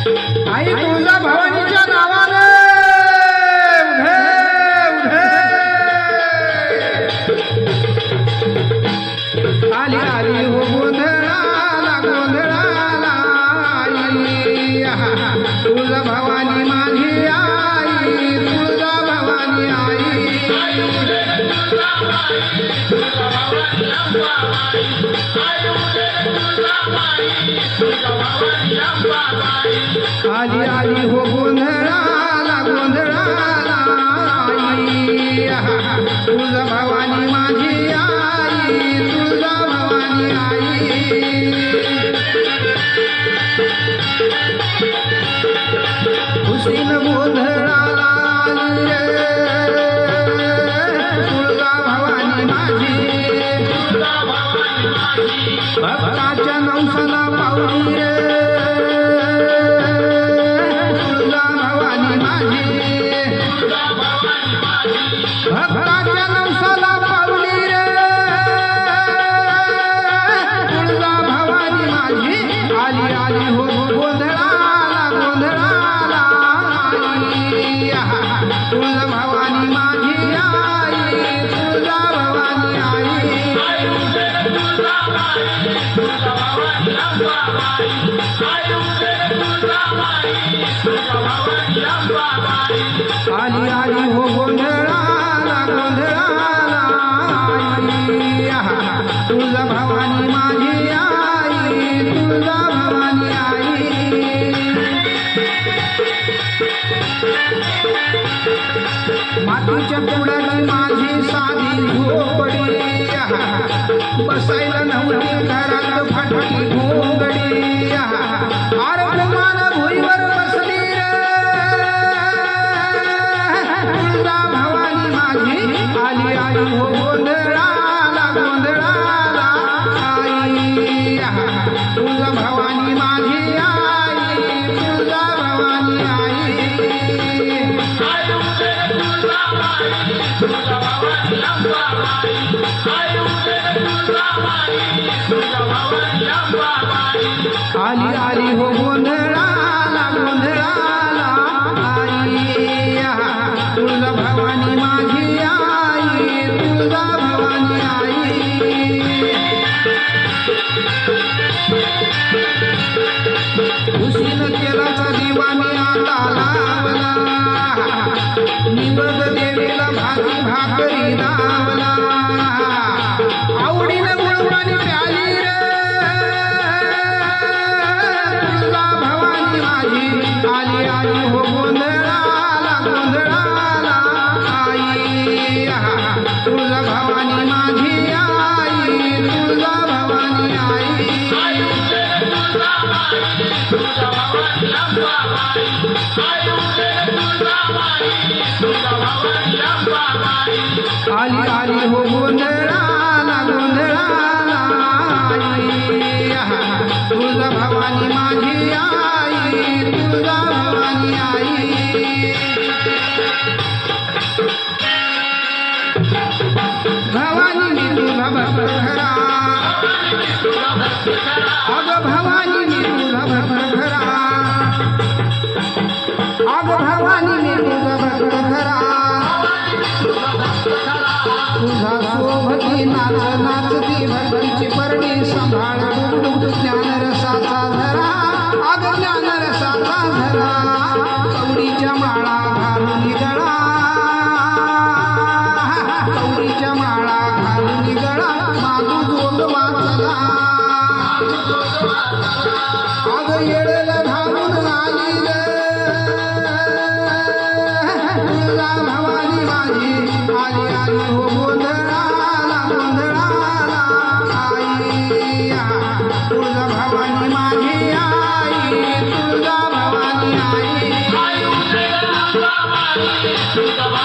आई तुळजा भवानीच्या आली आली हो गोंधळाला गोंधळाला आई. तुळजा भवानी माझी आई तुळजा भवानी आई. खुशीन गोंधळाला भक्ताच्या नवसाला पावली रे तुळजा भवानी माझी भक्ताच्या नवसाला पावली रे तुळजा भवानी माझी आली आली हो, हो गोंधळाला गोंधळाला आई. आहा. भवानी माझी आई आली आली हो गोंधळाला गोंधळाला आई आहा. तुळजा भवानी माझी आई तुळजा भवानी आई मातीच्या पुढाची माझी साधी झोपडी बसायला नव्हती घरात फाटकी घोंगडी. आहा. आरगमान भुईवर बसली रे. तुळजा भवानी माझी आली आई हो गोंधळाला गोंधळाला. आई तुळजा भवानी माझी आई तुळजा भवानी आई. आली आली हो गोंधळाला गोंधळाला. आई आहा. तुळजा भवानी माझी आई तुळजा भवानी आई. खुशीन केला दिवा मी आता लावला. निवद देवीला भाजी भाकरी लावला. आवडीनं गुळपाणी प्याली आली आली हो गोंधळाला गोंधळाला आई आहा. भवानी माझी आई तुळजा तुझा भक्त खरा अग भवानी मी तुझा भक्त खरा अग भवानी मी तुझा भक्त तुझा शोभती नाच नाचती भक्तीची परणी सांभाळ डुगडुग ज्ञान रसाचा धरा अग ज्ञान रसाचा धरा कवडीच्या माळा घालून गळा कवडीच्या माळा घालून गळा मागू जोग वाचला. अग येळेला घालून आली रे. तुळजा भवानी माझी. आली आली हो गोंधळाला गोंधळाला आई.